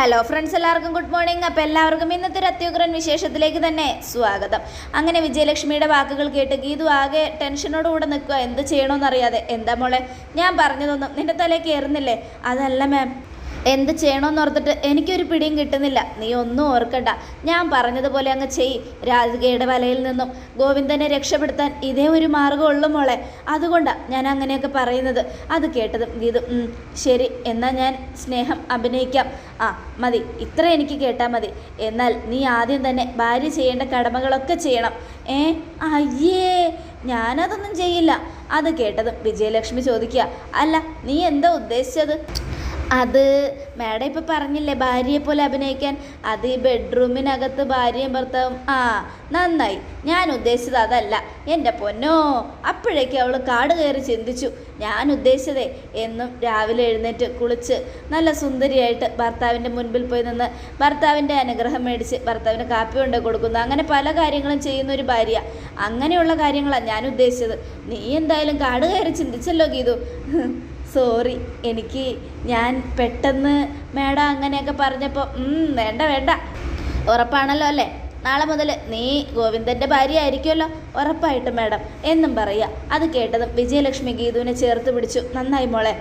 Hello friends എല്ലാവർക്കും good morning അപ്പോൾ എല്ലാവർക്കും ഇന്നത്തെ ഒരു അത്യുഗ്രൻ വിശേഷത്തിലേക്ക് തന്നെ സ്വാഗതം. അങ്ങനെ വിജയലക്ഷ്മിയുടെ വാക്കുകൾ കേട്ട് ഗീതു ആകെ ടെൻഷനോടുകൂടെ നിൽക്കുക എന്ത് ചെയ്യണമെന്നറിയാതെ എന്താ മോളെ? ഞാൻ പറഞ്ഞതൊന്നും നിന്റെ തലയിൽ കയറുന്നില്ലേ അതല്ല മാം എന്ത് ചെയ്യണമെന്ന് ഓർത്തിട്ട് എനിക്കൊരു പിടിയും കിട്ടുന്നില്ല. നീ ഒന്നും ഓർക്കണ്ട. ഞാൻ പറഞ്ഞതുപോലെ അങ്ങ് ചെയ്. രാധികയുടെ വലയിൽ നിന്നും ഗോവിന്ദനെ രക്ഷപ്പെടുത്താൻ ഇതേ ഒരു മാർഗമുള്ളൂ മോളെ. അതുകൊണ്ടാണ് ഞാൻ അങ്ങനെയൊക്കെ പറയുന്നത്. അത് കേട്ടതും ഗീതു ശരി. എന്നാൽ ഞാൻ സ്നേഹം അഭിനയിക്കാം. ആ മതി. ഇത്ര എനിക്ക് കേട്ടാൽ മതി. എന്നാൽ നീ ആദ്യം തന്നെ ഭാര്യ ചെയ്യേണ്ട കടമകളൊക്കെ ചെയ്യണം. ഏ അയ്യേ. ഞാനതൊന്നും ചെയ്യില്ല. അത് കേട്ടതും വിജയലക്ഷ്മി ചോദിക്കുക അല്ല നീ എന്താ ഉദ്ദേശിച്ചത്? അത് മാഡം ഇപ്പം പറഞ്ഞില്ലേ ഭാര്യയെ പോലെ അഭിനയിക്കാൻ. അത് ഈ ബെഡ്റൂമിനകത്ത് ഭാര്യയും ഭർത്താവും. ആ നന്നായി. ഞാൻ ഉദ്ദേശിച്ചത് അതല്ല. എന്റെ പൊന്നോ അപ്പോഴേക്ക് അവൾ കാട് കയറി ചിന്തിച്ചു. ഞാൻ ഉദ്ദേശിച്ചതേ എന്നും രാവിലെ എഴുന്നേറ്റ് കുളിച്ച് നല്ല സുന്ദരിയായിട്ട് ഭർത്താവിന്റെ മുൻപിൽ പോയി നിന്ന് ഭർത്താവിന്റെ അനുഗ്രഹം മേടിച്ച് ഭർത്താവിന് കാപ്പി കൊണ്ട് കൊടുക്കുന്നു. അങ്ങനെ പല കാര്യങ്ങളും ചെയ്യുന്ന ഒരു ഭാര്യ. അങ്ങനെയുള്ള കാര്യങ്ങളാണ് ഞാൻ ഉദ്ദേശിച്ചത്. നീ എന്തായാലും കാട് കയറി ചിന്തിച്ചല്ലോ ഗീതു. സോറി എനിക്ക് ഞാൻ പെട്ടെന്ന് മേഡം അങ്ങനെയൊക്കെ പറഞ്ഞപ്പോൾ വേണ്ട വേണ്ട. ഉറപ്പാണല്ലോ അല്ലേ? നാളെ മുതൽ നീ ഗോവിന്ദന്റെ ഭാര്യ ആയിരിക്കുമല്ലോ ഉറപ്പായിട്ടും മേഡം. എന്നും പറയുക അത് കേട്ടതും വിജയലക്ഷ്മി ഗീതുവിനെ ചേർത്ത് പിടിച്ചു. നന്നായി മോളെ.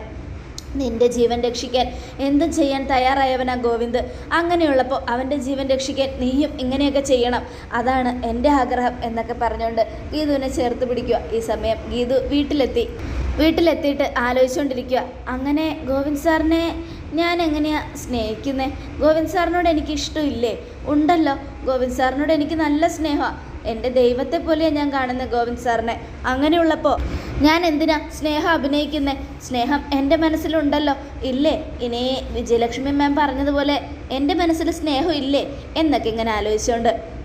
നിന്റെ ജീവൻ രക്ഷിക്കാൻ എന്തും ചെയ്യാൻ തയ്യാറായവനാ ഗോവിന്ദ്. അങ്ങനെയുള്ളപ്പോൾ അവന്റെ ജീവൻ രക്ഷിക്കാൻ നീയും ഇങ്ങനെയൊക്കെ ചെയ്യണം. അതാണ് എന്റെ ആഗ്രഹം എന്നൊക്കെ പറഞ്ഞുകൊണ്ട് ഗീതുവിനെ ചേർത്ത് പിടിക്കുക. ഈ സമയം ഗീതു വീട്ടിലെത്തി. വീട്ടിലെത്തിയിട്ട് ആലോചിച്ചുകൊണ്ടിരിക്കുക. അങ്ങനെ ഗോവിന്ദ് സാറിനെ ഞാൻ എങ്ങനെയാ സ്നേഹിക്കുന്നത് ഗോവിന്ദ് സാറിനോട് എനിക്ക് ഇഷ്ടമില്ലേ ഉണ്ടല്ലോ. ഗോവിന്ദ് സാറിനോട് എനിക്ക് നല്ല സ്നേഹമാണ് എന്റെ ദൈവത്തെ പോലെയാണ് ഞാൻ കാണുന്നത് ഗോവിന്ദ് സാറിനെ. അങ്ങനെയുള്ളപ്പോൾ ഞാൻ എന്തിനാ സ്നേഹം അഭിനയിക്കുന്നത് സ്നേഹം എന്റെ മനസ്സിലുണ്ടല്ലോ. ഇല്ലേ? ഇനി വിജയലക്ഷ്മി മാം പറഞ്ഞതുപോലെ എന്റെ മനസ്സിൽ സ്നേഹം ഇല്ലേ? എന്നൊക്കെ ഇങ്ങനെ ആലോചിച്ചുകൊണ്ട്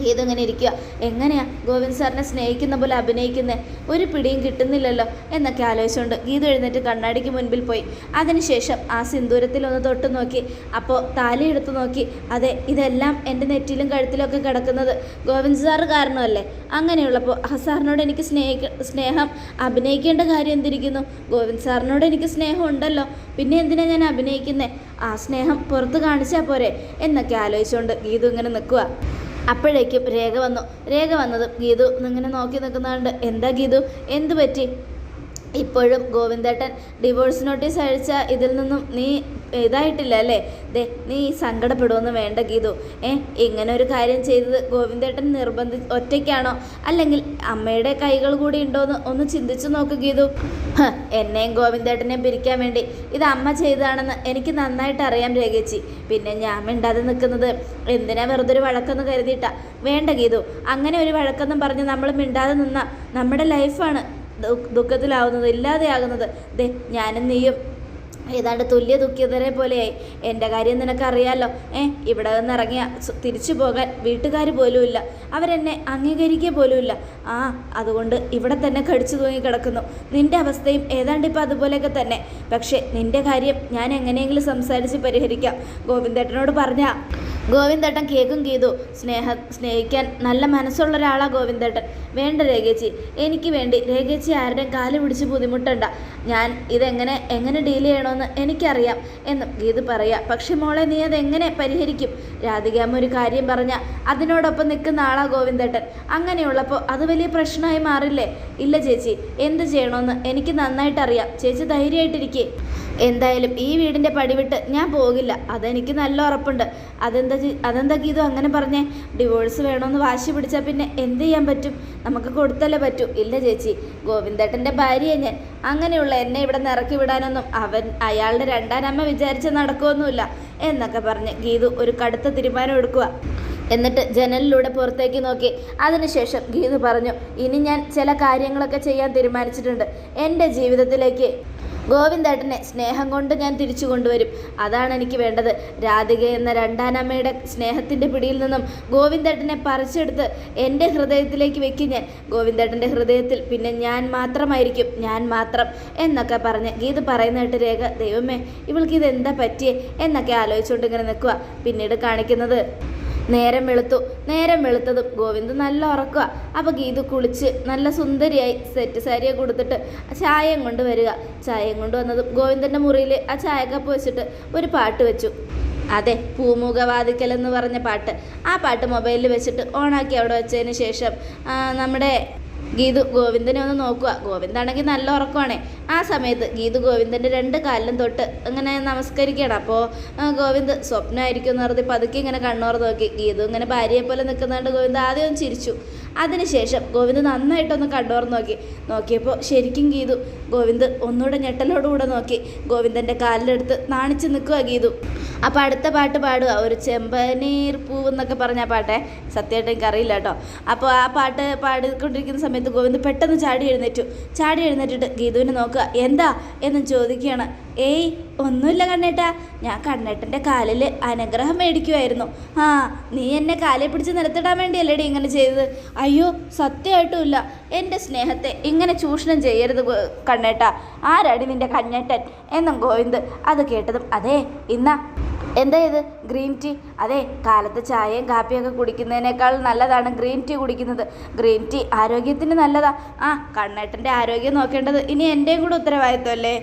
ഗീതു ഇങ്ങനെ ഇരിക്കുക? എങ്ങനെയാ ഗോവിന്ദ് സാറിനെ സ്നേഹിക്കുന്ന പോലെ അഭിനയിക്കുന്നത് ഒരു പിടിയും കിട്ടുന്നില്ലല്ലോ എന്നൊക്കെ ആലോചിച്ചുകൊണ്ട് ഗീത എഴുന്നേറ്റ് കണ്ണാടിക്ക് മുൻപിൽ പോയി. അതിനുശേഷം ആ സിന്ദൂരത്തിൽ ഒന്ന് തൊട്ട് നോക്കി. അപ്പോൾ താലി എടുത്ത് നോക്കി. അതെ ഇതെല്ലാം എന്റെ നെറ്റിലും കഴുത്തിലൊക്കെ കിടക്കുന്നത് ഗോവിന്ദ് സാർ കാരണമല്ലേ? അങ്ങനെയുള്ളപ്പോൾ ആ സാറിനോട് എനിക്ക് സ്നേഹിക്ക സ്നേഹം അഭിനയിക്കേണ്ട കാര്യം എന്തിരിക്കുന്നു? ഗോവിന്ദ് സാറിനോട് എനിക്ക് സ്നേഹം ഉണ്ടല്ലോ. പിന്നെ എന്തിനാണ് ഞാൻ അഭിനയിക്കുന്നത് ആ സ്നേഹം പുറത്ത് കാണിച്ചാൽ പോരെ എന്നൊക്കെ ആലോചിച്ചുകൊണ്ട് ഗീതു ഇങ്ങനെ നിൽക്കുക അപ്പോഴേക്കും രേഖ വന്നു. രേഖ വന്നതും ഗീതു ഇങ്ങനെ നോക്കി നിൽക്കുന്നതുകൊണ്ട് എന്താ ഗീതു? എന്തു പറ്റി? ഇപ്പോഴും ഗോവിന്ദേട്ടൻ ഡിവോഴ്സ് നോട്ടീസ് അയച്ച ഇതിൽ നിന്നും നീ ഇതായിട്ടില്ല അല്ലേ? ദേ നീ സങ്കടപ്പെടുമെന്ന് വേണ്ട ഗീതു. ഏ ഇങ്ങനെ ഒരു കാര്യം ചെയ്തത് ഗോവിന്ദേട്ടൻ നിർബന്ധി ഒറ്റയ്ക്കാണോ? അല്ലെങ്കിൽ അമ്മയുടെ കൈകൾ കൂടി ഉണ്ടോയെന്ന് ഒന്ന് ചിന്തിച്ചു നോക്ക് ഗീതു. എന്നെയും ഗോവിന്ദേട്ടനെയും പിരിക്കാൻ വേണ്ടി ഇത് അമ്മ ചെയ്തതാണെന്ന് എനിക്ക് നന്നായിട്ട് അറിയാം രേഖച്ചി. പിന്നെ ഞാൻ മിണ്ടാതെ നിൽക്കുന്നത് എന്തിനാ വെറുതെ ഒരു വഴക്കെന്ന് കരുതിയിട്ടാ? വേണ്ട ഗീതു. അങ്ങനെ ഒരു വഴക്കെന്നും പറഞ്ഞ് നമ്മൾ മിണ്ടാതെ നിന്ന നമ്മുടെ ലൈഫാണ് ദുഃഖത്തിലാവുന്നത് ഇല്ലാതെയാകുന്നത്. ദേ ഞാനും നീയും ഏതാണ്ട് തുല്യ ദുഃഖിതരെ പോലെയായി. എന്റെ കാര്യം നിനക്കറിയാലോ? ഏ ഇവിടെ നിന്ന് ഇറങ്ങിയ തിരിച്ചു പോകാൻ വീട്ടുകാർ പോലും ഇല്ല അവരെന്നെ അംഗീകരിക്കുക പോലുമില്ല. ആ അതുകൊണ്ട് ഇവിടെ തന്നെ കടിച്ചു തൂങ്ങി കിടക്കുന്നു. നിന്റെ അവസ്ഥയും ഏതാണ്ട് ഇപ്പം അതുപോലെയൊക്കെ തന്നെ. പക്ഷേ നിന്റെ കാര്യം ഞാൻ എങ്ങനെയെങ്കിലും സംസാരിച്ച് പരിഹരിക്കാം. ഗോവിന്ദേട്ടനോട് പറഞ്ഞാ. ഗോവിന്ദേട്ടൻ കേക്കും ചെയ്തു. സ്നേഹ സ്നേഹിക്കാൻ നല്ല മനസ്സുള്ള ഒരാളാണ് ഗോവിന്ദേട്ടൻ. വേണ്ട രേഖേച്ചി എനിക്ക് വേണ്ടി. രേഖേച്ചി ആരുടെയും കാൽ പിടിച്ച് ബുദ്ധിമുട്ടണ്ട. ഞാൻ ഇതെങ്ങനെ എങ്ങനെ ഡീൽ ചെയ്യണമെന്ന് എനിക്കറിയാം എന്നും ഗീതു പറയാം. പക്ഷെ മോളെ നീ അതെങ്ങനെ പരിഹരിക്കും? രാധികാമ്മ ഒരു കാര്യം പറഞ്ഞാൽ അതിനോടൊപ്പം നിൽക്കുന്ന ആളാ ഗോവിന്ദേട്ടൻ. അങ്ങനെയുള്ളപ്പോൾ അത് വലിയ പ്രശ്നമായി മാറില്ലേ? ഇല്ല ചേച്ചി എന്ത് ചെയ്യണമെന്ന് എനിക്ക് നന്നായിട്ടറിയാം. ചേച്ചി ധൈര്യമായിട്ടിരിക്കേ. എന്തായാലും ഈ വീടിന്റെ പടിവിട്ട് ഞാൻ പോകില്ല. അതെനിക്ക് നല്ല ഉറപ്പുണ്ട്. അതെന്താ അതെന്താ ഗീതു അങ്ങനെ പറഞ്ഞേ? ഡിവോഴ്സ് വേണമെന്ന് വാശി പിടിച്ചാൽ പിന്നെ എന്ത് ചെയ്യാൻ പറ്റും? നമുക്ക് കൊടുത്തല്ലേ പറ്റൂ. ഇല്ല ചേച്ചി ഗോവിന്ദേട്ടന്റെ ഭാര്യയെ ഞാൻ. അങ്ങനെയുള്ള എന്നെ ഇവിടെ നിറക്കി വിടാനൊന്നും അവൻ അയാളുടെ രണ്ടാനമ്മ വിചാരിച്ച് നടക്കുമൊന്നുമില്ല എന്നൊക്കെ പറഞ്ഞ് ഗീതു ഒരു കടുത്ത തീരുമാനം എടുക്കുക എന്നിട്ട് ജനലിലൂടെ പുറത്തേക്ക് നോക്കി. അതിനുശേഷം ഗീതു പറഞ്ഞു ഇനി ഞാൻ ചില കാര്യങ്ങളൊക്കെ ചെയ്യാൻ തീരുമാനിച്ചിട്ടുണ്ട്. എന്റെ ജീവിതത്തിലേക്ക് ഗോവിന്ദേട്ടനെ സ്നേഹം കൊണ്ട് ഞാൻ തിരിച്ചു കൊണ്ടുവരും. അതാണ് എനിക്ക് വേണ്ടത്. രാധിക എന്ന രണ്ടാനമ്മയുടെ സ്നേഹത്തിന്റെ പിടിയിൽ നിന്നും ഗോവിന്ദേട്ടനെ പറിച്ചെടുത്ത് എന്റെ ഹൃദയത്തിലേക്ക് വെക്കും ഞാൻ. ഗോവിന്ദേട്ടന്റെ ഹൃദയത്തിൽ പിന്നെ ഞാൻ മാത്രമായിരിക്കും. ഞാൻ മാത്രം എന്നൊക്കെ പറഞ്ഞ് ഗീത് പറയുന്ന കേട്ട് രേഖ ദൈവമേ ഇവൾക്ക് ഇതെന്താ പറ്റിയേ എന്നൊക്കെ ആലോചിച്ചുകൊണ്ട് ഇങ്ങനെ നിൽക്കുക പിന്നീട് കാണിക്കുന്നത് നേരം വെളുത്തു. നേരം വെളുത്തതും ഗോവിന്ദ് നല്ല ഉറക്കുക അപ്പോൾ ഗീതു കുളിച്ച് നല്ല സുന്ദരിയായി സെറ്റ് സാരിയെ കൊടുത്തിട്ട് ചായയും കൊണ്ട് വരിക. ചായയും കൊണ്ട് വന്നതും ഗോവിന്ദന്റെ മുറിയിൽ ആ ചായക്കപ്പ് വെച്ചിട്ട് ഒരു പാട്ട് വെച്ചു. അതെ പൂമുഖവാദിക്കൽ എന്ന് പറഞ്ഞ പാട്ട്. ആ പാട്ട് മൊബൈലിൽ വെച്ചിട്ട് ഓണാക്കി അവിടെ വെച്ചതിന് ശേഷം നമ്മുടെ ഗീതു ഗോവിന്ദനെ ഒന്ന് നോക്കുക. ഗോവിന്ദാണെങ്കിൽ നല്ല ഉറക്കമാണ്. ആ സമയത്ത് ഗീതു ഗോവിന്ദന്റെ രണ്ട് കാലിലും തൊട്ട് ഇങ്ങനെ നമസ്കരിക്കണം അപ്പോൾ ഗോവിന്ദ് സ്വപ്നമായിരിക്കും എന്ന് പറഞ്ഞ് പതുക്കെ ഇങ്ങനെ കണ്ണോർത്ത് നോക്കി. ഗീതു ഇങ്ങനെ ഭാര്യയെ പോലെ നിൽക്കുന്നതുകൊണ്ട് ഗോവിന്ദ് ആദ്യം ചിരിച്ചു. അതിനുശേഷം ഗോവിന്ദ് നന്നായിട്ടൊന്ന് കണ്ണോർ നോക്കി. നോക്കിയപ്പോൾ ശരിക്കും ഗീതു ഗോവിന്ദ് ഒന്നുകൂടെ ഞെട്ടലോടുകൂടെ നോക്കി. ഗോവിന്ദന്റെ കാലിലെടുത്ത് നാണിച്ച് നിൽക്കുക ഗീതു. അപ്പോൾ അടുത്ത പാട്ട് പാടുക ഒരു ചെമ്പനീർ പൂവ് എന്നൊക്കെ പറഞ്ഞ പാട്ടേ. സത്യമായിട്ട് എനിക്കറിയില്ല കേട്ടോ. അപ്പോൾ ആ പാട്ട് പാടിക്കൊണ്ടിരിക്കുന്ന സമയത്ത് ഗോവിന്ദ് പെട്ടെന്ന് ചാടി എഴുന്നേറ്റു. ചാടി എഴുന്നേറ്റിട്ട് ഗീതുവിനെ നോക്കുക എന്താ? എന്ന് ചോദിക്കുകയാണ്. ഏയ് ഒന്നുമില്ല കണ്ണേട്ടാ. ഞാൻ കണ്ണേട്ടന്റെ കാലിൽ അനുഗ്രഹം മേടിക്കുമായിരുന്നു ആ നീ എന്നെ കാലിൽ പിടിച്ച് നിലത്തിടാൻ വേണ്ടിയല്ലേടി ഇങ്ങനെ ചെയ്തത്? അയ്യോ സത്യമായിട്ടും ഇല്ല എന്റെ സ്നേഹത്തെ ഇങ്ങനെ ചൂഷണം ചെയ്യരുത് കണ്ണേട്ടാ. ആരാടി നിന്റെ കണ്ണേട്ടൻ? എന്നും ഗോവിന്ദ് അത് കേട്ടതും അതെ ഇന്ന എന്താ ഇത്? Green tea. അതെ കാലത്ത് ചായയും കാപ്പിയൊക്കെ കുടിക്കുന്നതിനേക്കാൾ നല്ലതാണ് ഗ്രീൻ ടീ കുടിക്കുന്നത്. ഗ്രീൻ ടീ ആരോഗ്യത്തിന് നല്ലതാ. ആ കണ്ണേട്ടന്റെ ആരോഗ്യം നോക്കേണ്ടത് ഇനി എന്റെയും കൂടെ ഉത്തരവാദിത്വമല്ലേ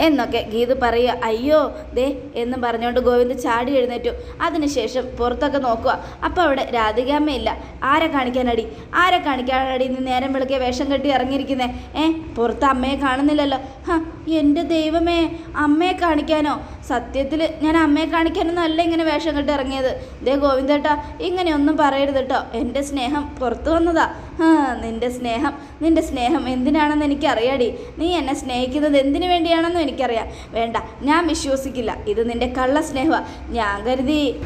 എന്നൊക്കെ ഗീത് പറയുക അയ്യോ ദേ എന്ന് പറഞ്ഞുകൊണ്ട് ഗോവിന്ദ് ചാടി എഴുന്നേറ്റു. അതിനുശേഷം പുറത്തൊക്കെ നോക്കുക. അപ്പോൾ അവിടെ രാധികാമ്മയില്ല. ആരെ കാണിക്കാനടി? ആരെ കാണിക്കാനടി? ഇന്ന് നേരം വിളിക്കുക വേഷം കെട്ടി ഇറങ്ങിയിരിക്കുന്നേ. ഏ പുറത്ത് അമ്മയെ കാണുന്നില്ലല്ലോ. ഹ എന്റെ ദൈവമേ അമ്മയെ കാണിക്കാനോ? സത്യത്തിൽ ഞാൻ അമ്മയെ കാണിക്കാനൊന്നും അല്ല ഇങ്ങനെ വേഷം കെട്ടി ഇറങ്ങിയത്. ദേ ഗോവിന്ദേട്ടാ ഇങ്ങനെയൊന്നും പറയരുത് കേട്ടോ എന്റെ സ്നേഹം പുറത്തു വന്നതാ. ആ നിന്റെ സ്നേഹം നിന്റെ സ്നേഹം എന്തിനാണെന്ന് എനിക്കറിയാടി. നീ എന്നെ സ്നേഹിക്കുന്നത് എന്തിനു വേണ്ടിയാണെന്നും എനിക്കറിയാം. വേണ്ട ഞാൻ വിശ്വസിക്കില്ല. ഇത് നിന്റെ കള്ള സ്നേഹമാണ് ഞാൻ കരുതി.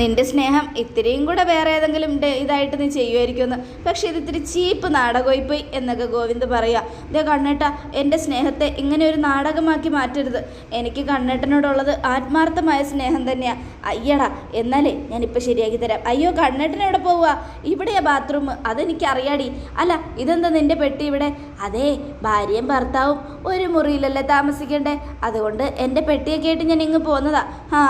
നിന്റെ സ്നേഹം ഇത്രയും കൂടെ വേറെ ഏതെങ്കിലും ഇതായിട്ട് നീ ചെയ്യുമായിരിക്കുമെന്ന് പക്ഷെ ഇത് ഇത്തിരി ചീപ്പ് നാടകമായി പോയി എന്നൊക്കെ ഗോവിന്ദ് പറയാ. ഇതേ കണ്ണേട്ട എന്റെ സ്നേഹത്തെ ഇങ്ങനെ ഒരു നാടകമാക്കി മാറ്റരുത്. എനിക്ക് കണ്ണേട്ടനോടുള്ളത് ആത്മാർത്ഥമായ സ്നേഹം തന്നെയാണ് അയ്യടാ എന്നാലേ ഞാനിപ്പോൾ ശരിയാക്കി തരാം. അയ്യോ കണ്ണേട്ടൻ എവിടെ പോവുക ഇവിടെയാ ബാത്റൂം. അതെനിക്ക് അറിയാടി അല്ല ഇതെന്താ നിന്റെ പെട്ടി ഇവിടെ? അതെ ഭാര്യയും ഭർത്താവും ഒരു മുറിയിലല്ലേ താമസിക്കണ്ടേ? അതുകൊണ്ട് എന്റെ പെട്ടിയൊക്കെ ആയിട്ട് ഞാൻ ഇങ്ങ് പോന്നതാ. ആ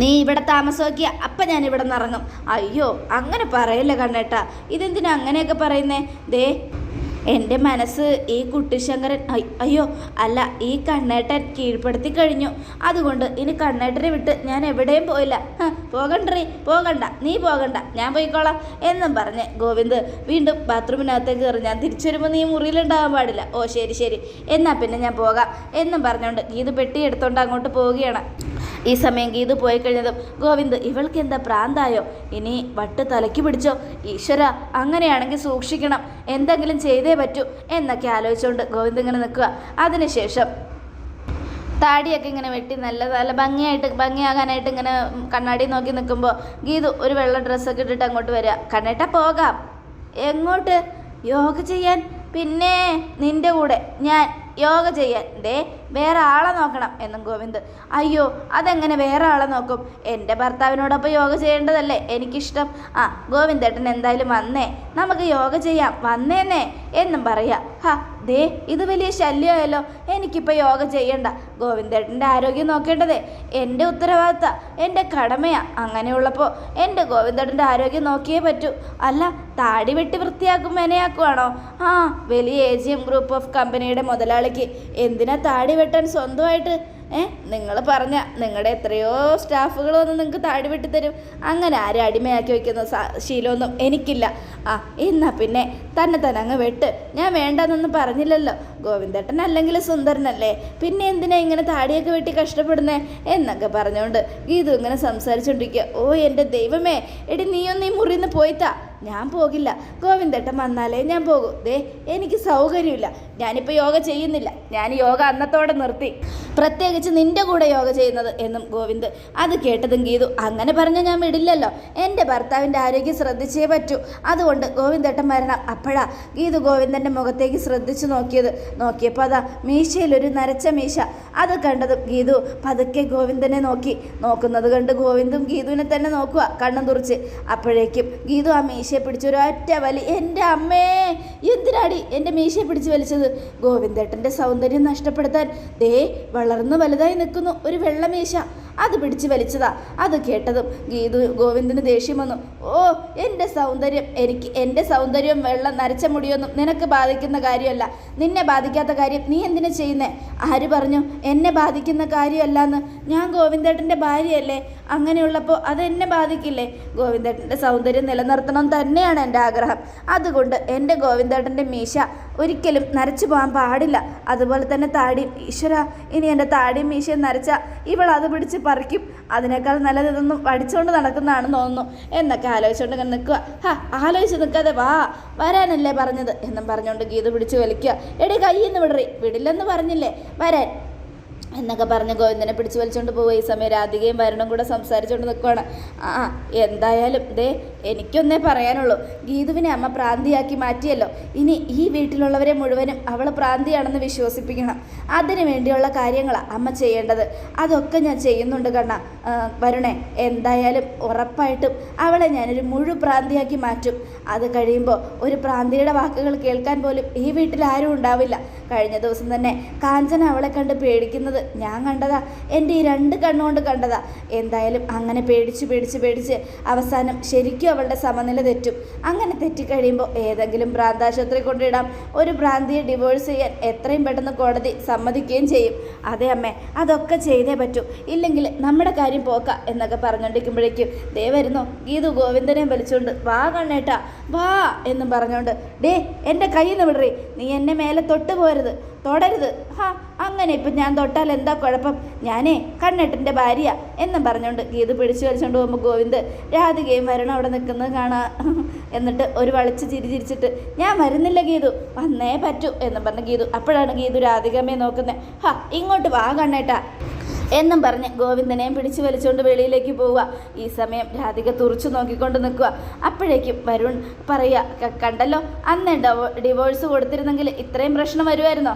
നീ ഇവിടെ താമസമാക്കിയ അപ്പം ഞാൻ ഇവിടെ നിന്ന് ഇറങ്ങും. അയ്യോ അങ്ങനെ പറയല്ല കണ്ണേട്ടാ. ഇതെന്തിനാ അങ്ങനെയൊക്കെ പറയുന്നേ? ദേ എന്റെ മനസ്സ് ഈ കുട്ടിശങ്കരൻ അയ്യോ അല്ല ഈ കണ്ണേട്ടൻ കീഴ്പ്പെടുത്തി കഴിഞ്ഞു. അതുകൊണ്ട് ഇനി കണ്ണേട്ടനെ വിട്ട് ഞാൻ എവിടെയും പോയില്ല. പോകണ്ടേ പോകണ്ട നീ പോകണ്ട ഞാൻ പോയിക്കോളാം എന്നും പറഞ്ഞ് ഗോവിന്ദ് വീണ്ടും ബാത്റൂമിനകത്തേക്ക് കയറി. ഞാൻ തിരിച്ചു വരുമ്പോൾ നീ മുറിയിലുണ്ടാകാൻ പാടില്ല. ഓ ശരി ശരി. എന്നാൽ പിന്നെ ഞാൻ പോകാം എന്നും പറഞ്ഞുകൊണ്ട് ഗീത് പെട്ടി എടുത്തോണ്ട് അങ്ങോട്ട് പോവുകയാണ്. ഈ സമയം ഗീതു പോയി കഴിഞ്ഞതും ഗോവിന്ദ് ഇവൾക്ക് എന്താ പ്രാന്തായോ? ഇനി വട്ട് തലയ്ക്ക് പിടിച്ചോ? ഈശ്വര അങ്ങനെയാണെങ്കിൽ സൂക്ഷിക്കണം. എന്തെങ്കിലും ചെയ്തേ പറ്റൂ. എന്നൊക്കെ ആലോചിച്ചുകൊണ്ട് ഗോവിന്ദ് ഇങ്ങനെ നിൽക്കുക. അതിനുശേഷം താടിയൊക്കെ ഇങ്ങനെ വെട്ടി നല്ല നല്ല ഭംഗിയായിട്ട് ഭംഗിയാകാനായിട്ട് ഇങ്ങനെ കണ്ണാടി നോക്കി നിൽക്കുമ്പോൾ ഗീതു ഒരു വെള്ള ഡ്രസ്സൊക്കെ ഇട്ടിട്ട് അങ്ങോട്ട് വരിക. കണ്ണേട്ട പോകാം. എങ്ങോട്ട്? യോഗ ചെയ്യാൻ. പിന്നെ നിന്റെ കൂടെ ഞാൻ യോഗ ചെയ്യാൻ ദേ വേറെ ആളെ നോക്കണം എന്നും ഗോവിന്ദ്. അയ്യോ അതെങ്ങനെ വേറെ ആളെ നോക്കും? എന്റെ ഭർത്താവിനോടൊപ്പം യോഗ ചെയ്യേണ്ടതല്ലേ? എനിക്കിഷ്ടം. ആ ഗോവിന്ദേട്ടൻ എന്തായാലും വന്നേ. നമുക്ക് യോഗ ചെയ്യാം. വന്നേന്നേ എന്നും പറയാം. ഹാ ദേ ഇത് വലിയ ശല്യമായല്ലോ. എനിക്കിപ്പോൾ യോഗ ചെയ്യണ്ട. ഗോവിന്ദേട്ടന്റെ ആരോഗ്യം നോക്കേണ്ടതേ. എന്റെ ഉത്തരവാദിത്ത എന്റെ കടമയാ. അങ്ങനെയുള്ളപ്പോൾ എന്റെ ഗോവിന്ദേട്ടന്റെ ആരോഗ്യം നോക്കിയേ പറ്റൂ. അല്ല താടി വെട്ടി വൃത്തിയാക്കും മെനയാക്കുവാണോ? ആ വലിയ എ ഗ്രൂപ്പ് ഓഫ് കമ്പനിയുടെ മുതലാളിക്ക് എന്തിനാ താടി വെട്ടാൻ സ്വന്തമായിട്ട് നിങ്ങൾ പറഞ്ഞ നിങ്ങളുടെ എത്രയോ സ്റ്റാഫുകൾ വന്ന് നിങ്ങൾക്ക് താടി വെട്ടി തരും. അങ്ങനെ ആരും അടിമയാക്കി വെക്കുന്ന ശീലമൊന്നും എനിക്കില്ല. ആ എന്നാ പിന്നെ തന്നെ തന്നെ അങ്ങ് വെട്ട്. ഞാൻ വേണ്ടെന്നൊന്നും പറഞ്ഞില്ലല്ലോ. ഗോവിന്ദേട്ടൻ അല്ലെങ്കിൽ സുന്ദരനല്ലേ? പിന്നെ എന്തിനാ ഇങ്ങനെ താടിയൊക്കെ വെട്ടി കഷ്ടപ്പെടുന്നേ? എന്നൊക്കെ പറഞ്ഞുകൊണ്ട് ഗീതു ഇങ്ങനെ സംസാരിച്ചുകൊണ്ടിരിക്കുക ഓ എന്റെ ദൈവമേ. എടി നീയൊന്ന് ഈ മുറിയിൽ നിന്ന് പോയിത്താ. ഞാൻ പോകില്ല. ഗോവിന്ദേട്ടൻ വന്നാലേ ഞാൻ പോകൂ. ദേ എനിക്ക് സൗകര്യമില്ല. ഞാനിപ്പോൾ യോഗ ചെയ്യുന്നില്ല. ഞാൻ യോഗ അന്നത്തോടെ നിർത്തി. പ്രത്യേകിച്ച് നിന്റെ കൂടെ യോഗ ചെയ്യുന്നത് എന്നും ഗോവിന്ദ് അത് കേട്ടതും ഗീതു അങ്ങനെ പറഞ്ഞ ഞാൻ വിടില്ലല്ലോ. എന്റെ ഭർത്താവിന്റെ ആരോഗ്യം ശ്രദ്ധിച്ചേ പറ്റൂ. അതുകൊണ്ട് ഗോവിന്ദേട്ടൻ വരണം അപ്പോഴാ ഗീതു ഗോവിന്ദന്റെ മുഖത്തേക്ക് ശ്രദ്ധിച്ചു നോക്കിയത്. നോക്കിയപ്പോൾ അതാ മീശയിലൊരു നരച്ച മീശ. അത് കണ്ടതും ഗീതു പതുക്കെ ഗോവിന്ദനെ നോക്കി. നോക്കുന്നത് കണ്ട് ഗോവിന്ദും ഗീതുവിനെ തന്നെ നോക്കുക കണ്ണും തുറച്ച്. അപ്പോഴേക്കും ഗീതു ആ മീശയെ പിടിച്ച് ഒരൊറ്റ വലി എന്റെ അമ്മേ എന്തിനാടി എന്റെ മീശയെ പിടിച്ച് വലിച്ചത്? ഗോവിന്ദേട്ടന്റെ സൗന്ദര്യം നഷ്ടപ്പെടുത്താൻ ദേ വളർന്നു വലുതായി നിൽക്കുന്നു ഒരു വെള്ളമേശ. അത് പിടിച്ച് വലിച്ചതാ. അത് കേട്ടതും ഗീതു ഗോവിന്ദന് ദേഷ്യം വന്നു. ഓ എന്റെ സൗന്ദര്യം. എനിക്ക് എന്റെ സൗന്ദര്യം വെള്ളം നരച്ച മുടിയൊന്നും നിനക്ക് ബാധിക്കുന്ന കാര്യമല്ല. നിന്നെ ബാധിക്കാത്ത കാര്യം നീ എന്തിനു ചെയ്യുന്നേ? ആര് പറഞ്ഞു എന്നെ ബാധിക്കുന്ന കാര്യമല്ല എന്ന് ഞാൻ ഗോവിന്ദേട്ടന്റെ ഭാര്യയല്ലേ. അങ്ങനെയുള്ളപ്പോൾ അത് എന്നെ ബാധിക്കില്ലേ? ഗോവിന്ദേട്ടന്റെ സൗന്ദര്യം നിലനിർത്തണം തന്നെയാണ് എന്റെ ആഗ്രഹം. അതുകൊണ്ട് എന്റെ ഗോവിന്ദേട്ടന്റെ മീശ ഒരിക്കലും നരച്ചു പോകാൻ പാടില്ല. അതുപോലെ തന്നെ താടിയും ഈശ്വര ഇനി എന്റെ താടിയും മീശയും നരച്ച ഇവൾ അത് പിടിച്ച് പറിക്കും. അതിനേക്കാൾ നല്ലതൊന്നും പഠിച്ചുകൊണ്ട് നടക്കുന്നതാണെന്ന് തോന്നുന്നു. എന്നൊക്കെ ആലോചിച്ചുകൊണ്ട് ഇങ്ങനെ നിൽക്കുക. ഹാ ആലോചിച്ച് നിൽക്കാതെ വാ വരാനല്ലേ പറഞ്ഞത്? എന്നും പറഞ്ഞുകൊണ്ട് ഗീത പിടിച്ച് വലിക്കുക. എടി കയ്യിൽ നിന്ന് വിടറി. വിടില്ലെന്ന് പറഞ്ഞില്ലേ? വരാൻ. എന്നൊക്കെ പറഞ്ഞ് ഗോവിന്ദനെ പിടിച്ചു വലിച്ചുകൊണ്ട് പോവുക. ഈ സമയം രാധികയും വരണം കൂടെ സംസാരിച്ചുകൊണ്ട് നിൽക്കുകയാണ് ആ എന്തായാലും ദേ എനിക്കൊന്നേ പറയാനുള്ളൂ. ഗീതുവിനെ അമ്മ പ്രാന്തിയാക്കി മാറ്റിയല്ലോ. ഇനി ഈ വീട്ടിലുള്ളവരെ മുഴുവനും അവൾ പ്രാന്തിയാണെന്ന് വിശ്വസിപ്പിക്കണം. അതിനു വേണ്ടിയുള്ള കാര്യങ്ങളാണ് അമ്മ ചെയ്യേണ്ടത്. അതൊക്കെ ഞാൻ ചെയ്യുന്നുണ്ട് കണ്ണ. വരുണേ എന്തായാലും ഉറപ്പായിട്ടും അവളെ ഞാനൊരു മുഴു പ്രാന്തിയാക്കി മാറ്റും. അത് കഴിയുമ്പോൾ ഒരു പ്രാന്തിയുടെ വാക്കുകൾ കേൾക്കാൻ പോലും ഈ വീട്ടിൽ ആരും ഉണ്ടാവില്ല. കഴിഞ്ഞ ദിവസം തന്നെ കാഞ്ചന അവളെ കണ്ട് പേടിക്കുന്നത് ഞാൻ കണ്ടതാ. എന്റെ ഈ രണ്ട് കണ്ണുകൊണ്ട് കണ്ടതാ. എന്തായാലും അങ്ങനെ പേടിച്ച് പേടിച്ച് പേടിച്ച് അവസാനം ശരിക്കും അവളുടെ സമനില തെറ്റും. അങ്ങനെ തെറ്റിക്കഴിയുമ്പോൾ ഏതെങ്കിലും ഭ്രാന്താശുപത്രി കൊണ്ടിടാം. ഒരു ഭ്രാന്തിയെ ഡിവോഴ്സ് ചെയ്യാൻ എത്രയും പെട്ടെന്ന് കോടതി സമ്മതിക്കുകയും ചെയ്യും. അതെ അമ്മേ അതൊക്കെ ചെയ്തേ പറ്റൂ. ഇല്ലെങ്കിൽ നമ്മുടെ കാര്യം പോക്ക എന്നൊക്കെ പറഞ്ഞുകൊണ്ടിരിക്കുമ്പോഴേക്കും ദേ വരുന്നു ഗീതു ഗോവിന്ദനെ വലിച്ചുകൊണ്ട് വാ കണ്ണേട്ടാ വാ എന്നും പറഞ്ഞുകൊണ്ട് ഡേ എന്റെ കയ്യിൽ നിന്ന് വിടറി. നീ എന്നെ മേലെ തൊട്ട് പോരുത് തൊടരുത്. ഹാ അങ്ങനെ ഇപ്പം ഞാൻ തൊട്ടാൽ എന്താ കുഴപ്പം? ഞാനേ കണ്ണേട്ടന്റെ ഭാര്യ എന്നും പറഞ്ഞുകൊണ്ട് ഗീത് പിടിച്ചു വലിച്ചുകൊണ്ട് പോകുമ്പോൾ ഗോവിന്ദ് രാധികയും വരണം അവിടെ നിൽക്കുന്നത് കാണാ. എന്നിട്ട് ഒരു വളിച്ച് ചിരി ചിരിച്ചിട്ട് ഞാൻ വരുന്നില്ല ഗീതു വന്നേ പറ്റൂ എന്നും പറഞ്ഞ് ഗീതു. അപ്പോഴാണ് ഗീതു രാധികമ്മയെ നോക്കുന്നത് ഹാ ഇങ്ങോട്ട് വാ കണ്ണേട്ടാ. എന്നും പറഞ്ഞ് ഗോവിന്ദനെയും പിടിച്ചു വലിച്ചുകൊണ്ട് വെളിയിലേക്ക് പോവുക. ഈ സമയം രാധിക തുറച്ചു നോക്കിക്കൊണ്ട് നിൽക്കുക. അപ്പോഴേക്കും വരുൺ പറയുക കണ്ടല്ലോ അന്ന് ഡിവോഴ്സ് കൊടുത്തിരുന്നെങ്കിൽ ഇത്രയും പ്രശ്നം വരുമായിരുന്നോ?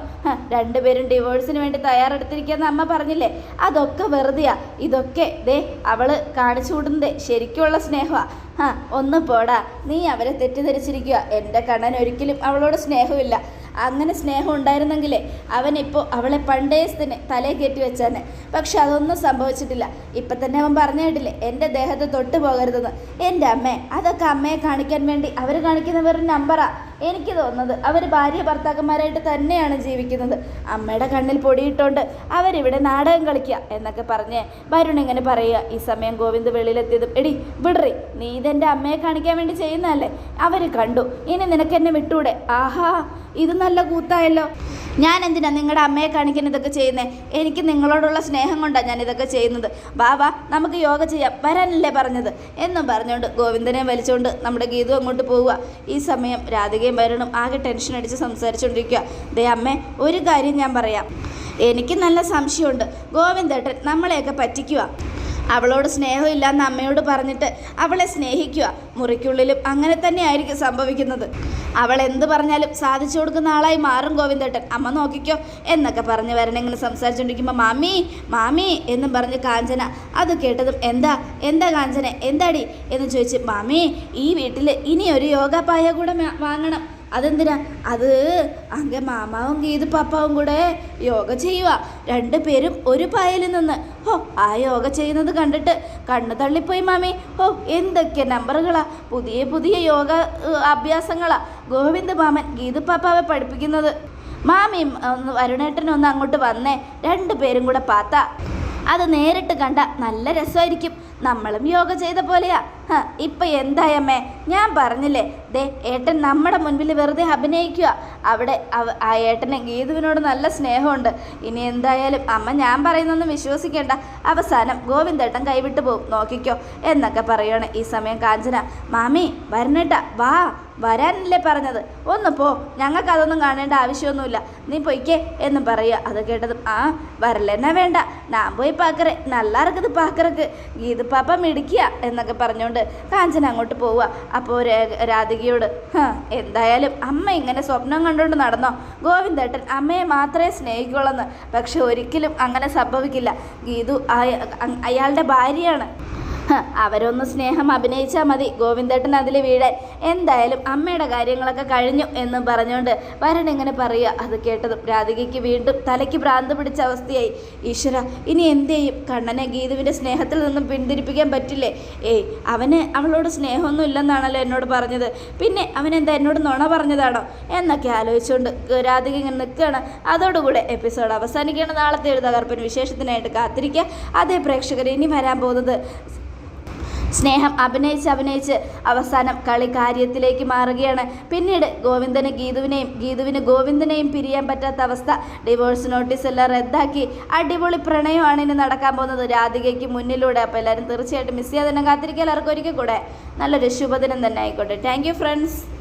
രണ്ടുപേരും ഡിവോഴ്സിന് വേണ്ടി തയ്യാറെടുത്തിരിക്കുകയെന്ന് അമ്മ പറഞ്ഞില്ലേ? അതൊക്കെ വെറുതെയാ. ഇതൊക്കെ ദേ അവൾ കാണിച്ചു കൂടുന്നതേ ശരിക്കുള്ള സ്നേഹമാണ് ഹാ ഒന്ന് പോടാ. നീ അവരെ തെറ്റിദ്ധരിച്ചിരിക്കുക. എന്റെ കണ്ണൻ ഒരിക്കലും അവളോട് സ്നേഹമില്ല. അങ്ങനെ സ്നേഹം ഉണ്ടായിരുന്നെങ്കിലേ അവനിപ്പോൾ അവളെ പണ്ടേ തലേ കയറ്റി വെച്ചാനെ. പക്ഷെ അതൊന്നും സംഭവിച്ചിട്ടില്ല. ഇപ്പം തന്നെ അവൻ പറഞ്ഞു കേട്ടില്ലേ എന്റെ ദേഹത്ത് തൊട്ട് പോകരുതെന്ന്. എന്റെ അമ്മേ അതൊക്കെ അമ്മയെ കാണിക്കാൻ വേണ്ടി അവർ കാണിക്കുന്ന വെറും നമ്പറാ എനിക്ക് തോന്നുന്നത് അവർ ഭാര്യ ഭർത്താക്കന്മാരായിട്ട് തന്നെയാണ് ജീവിക്കുന്നത്. അമ്മയുടെ കണ്ണിൽ പൊടിയിട്ടുണ്ട് അവരിവിടെ നാടകം കളിക്കുക എന്നൊക്കെ പറഞ്ഞ് വരുൺ ഇങ്ങനെ പറയുക. ഈ സമയം ഗോവിന്ദ് വെളിയിലെത്തിയതും എടി വിടറി. നീ ഇതെന്റെ അമ്മയെ കാണിക്കാൻ വേണ്ടി ചെയ്യുന്നതല്ലേ? അവർ കണ്ടു. ഇനി നിനക്ക് എന്നെ വിട്ടൂടെ? ആഹാ ഇത് നല്ല കൂത്തായല്ലോ. ഞാൻ എന്തിനാ നിങ്ങളുടെ അമ്മയെ കാണിക്കാൻ ഇതൊക്കെ ചെയ്യുന്നത് എനിക്ക് നിങ്ങളോടുള്ള സ്നേഹം കൊണ്ടാണ് ഞാൻ ഇതൊക്കെ ചെയ്യുന്നത്. വാ വാ നമുക്ക് യോഗ ചെയ്യാം. വരാനല്ലേ പറഞ്ഞത്? എന്നും പറഞ്ഞുകൊണ്ട് ഗോവിന്ദനെ വലിച്ചുകൊണ്ട് നമ്മുടെ ഗീതു അങ്ങോട്ട് പോവുക. ഈ സമയം രാധികയും വരണം. ആകെ ടെൻഷൻ അടിച്ച് സംസാരിച്ചുകൊണ്ടിരിക്കുക ദേ അമ്മേ ഒരു കാര്യം ഞാൻ പറയാം. എനിക്ക് നല്ല സംശയമുണ്ട്. ഗോവിന്ദേട്ടൻ നമ്മളെയൊക്കെ പറ്റിക്കുക അവളോട് സ്നേഹമില്ലാന്ന് അമ്മയോട് പറഞ്ഞിട്ട് അവളെ സ്നേഹിക്കുക മുറിക്കുള്ളിലും അങ്ങനെ തന്നെ ആയിരിക്കും സംഭവിക്കുന്നത്. അവൾ എന്ത് പറഞ്ഞാലും സാധിച്ചു കൊടുക്കുന്ന ആളായി മാറും ഗോവിന്ദേട്ടൻ. അമ്മ നോക്കിക്കോ എന്നൊക്കെ പറഞ്ഞ് വരണം. ഇങ്ങനെ സംസാരിച്ചുകൊണ്ടിരിക്കുമ്പോൾ മാമി മാമി എന്നും പറഞ്ഞ് കാഞ്ചന അത് കേട്ടതും എന്താ എന്താ കാഞ്ചന? എന്താടി? എന്ന് ചോദിച്ച് മാമി ഈ വീട്ടിൽ ഇനി ഒരു യോഗ പായ കൂടെ വാങ്ങണം. അതെന്തിനാ? അത് അങ്ങ് മാമാവും ഗീതു പാപ്പാവും കൂടെ യോഗ ചെയ്യുക രണ്ടു പേരും ഒരു പായലിൽ നിന്ന്. ഹോ ആ യോഗ ചെയ്യുന്നത് കണ്ടിട്ട് കണ്ണു തള്ളിപ്പോയി മാമി. ഹോ എന്തൊക്കെ നമ്പറുകളാ. പുതിയ പുതിയ യോഗ അഭ്യാസങ്ങളാ. ഗോവിന്ദ മാമൻ ഗീതു പാപ്പാവെ പഠിപ്പിക്കുന്നത്. മാമിയും ഒന്ന് വരുണേട്ടനൊന്ന് അങ്ങോട്ട് വന്നേ. രണ്ടു പേരും കൂടെ പാത്ത. അത് നേരിട്ട് കണ്ട നല്ല രസമായിരിക്കും. നമ്മളും യോഗ ചെയ്ത പോലെയാ. ഇപ്പൊ എന്തായമ്മേ ഞാൻ പറഞ്ഞില്ലേ? ദേ ഏട്ടൻ നമ്മുടെ മുൻപിൽ വെറുതെ അഭിനയിക്കുക അവിടെ ആ ഏട്ടന് ഗീതുവിനോട് നല്ല സ്നേഹമുണ്ട്. ഇനി എന്തായാലും അമ്മ ഞാൻ പറയുന്നൊന്നും വിശ്വസിക്കേണ്ട. അവസാനം ഗോവിന്ദേട്ടൻ കൈവിട്ട് പോകും നോക്കിക്കോ. എന്നൊക്കെ പറയുകയാണ് ഈ സമയം കാഞ്ചന. മാമി വരണേട്ടാ. വാ വരാനല്ലേ പറഞ്ഞത്. ഒന്ന് പോ. ഞങ്ങൾക്ക് അതൊന്നും കാണേണ്ട ആവശ്യമൊന്നുമില്ല. നീ പൊയ്ക്കേ എന്ന് പറയുക. അത് കേട്ടതും ആ വരലെന്നാ വേണ്ട. ഞാൻ പോയി പാക്കറേ. നല്ല ഇറക്കത് പാക്കറക്ക്. ഗീത് പാപ്പ മിടിക്കുക എന്നൊക്കെ പറഞ്ഞുകൊണ്ട് കാഞ്ചന അങ്ങോട്ട് പോവുക. അപ്പോൾ രാധികയോട് എന്തായാലും അമ്മ ഇങ്ങനെ സ്വപ്നം കണ്ടുകൊണ്ട് നടന്നോ? ഗോവിന്ദേട്ടൻ അമ്മയെ മാത്രമേ സ്നേഹിക്കുള്ളെന്ന്. പക്ഷെ ഒരിക്കലും അങ്ങനെ സംഭവിക്കില്ല. ഗീതു അയ- അയാളുടെ ഭാര്യയാണ്. അവരൊന്ന് സ്നേഹം അഭിനയിച്ചാൽ മതി. ഗോവിന്ദേട്ടൻ അതിൽ വീഴാൻ. എന്തായാലും അമ്മയുടെ കാര്യങ്ങളൊക്കെ കഴിഞ്ഞു എന്ന് പറഞ്ഞുകൊണ്ട് വരൻ ഇങ്ങനെ പറയുക. അത് കേട്ടതും രാധികയ്ക്ക് വീണ്ടും തലയ്ക്ക് ഭ്രാന്ത് പിടിച്ച അവസ്ഥയായി. ഈശ്വര ഇനി എന്ത് ചെയ്യും? കണ്ണനെ ഗീതുവിന്റെ സ്നേഹത്തിൽ നിന്നും പിന്തിരിപ്പിക്കാൻ പറ്റില്ലേ? ഏയ് അവന് അവളോട് സ്നേഹമൊന്നും ഇല്ലെന്നാണല്ലോ എന്നോട് പറഞ്ഞത്. പിന്നെ അവൻ എന്താ എന്നോട് നുണ പറഞ്ഞതാണോ? എന്നൊക്കെ ആലോചിച്ചുകൊണ്ട് രാധിക ഇങ്ങനെ നിൽക്കുകയാണ്. അതോടുകൂടെ എപ്പിസോഡ് അവസാനിക്കുകയാണ്. നാളത്തെ ഒരു തകർപ്പൻ വിശേഷത്തിനായിട്ട് കാത്തിരിക്കുക. അതേ പ്രേക്ഷകർ ഇനി വരാൻ പോകുന്നത് സ്നേഹം അഭിനയിച്ച് അഭിനയിച്ച് അവസാനം കളി കാര്യത്തിലേക്ക് മാറുകയാണ്. പിന്നീട് ഗോവിന്ദന് ഗീതുവിനെയും ഗീതുവിന് ഗോവിന്ദനെയും പിരിയാൻ പറ്റാത്ത അവസ്ഥ ഡിവോഴ്സ് നോട്ടീസ് എല്ലാം റദ്ദാക്കി. അടിപൊളി പ്രണയമാണ് ഇനി നടക്കാൻ പോകുന്നത്. രാധികയ്ക്ക് മുന്നിലൂടെ അപ്പോൾ എല്ലാവരും തീർച്ചയായിട്ടും മിസ് ചെയ്യാതെ തന്നെ കാത്തിരിക്കുക. എല്ലാവർക്കും ഒരിക്കൽ കൂടെ നല്ലൊരു ശുഭദിനം തന്നെ ആയിക്കോട്ടെ. Thank friends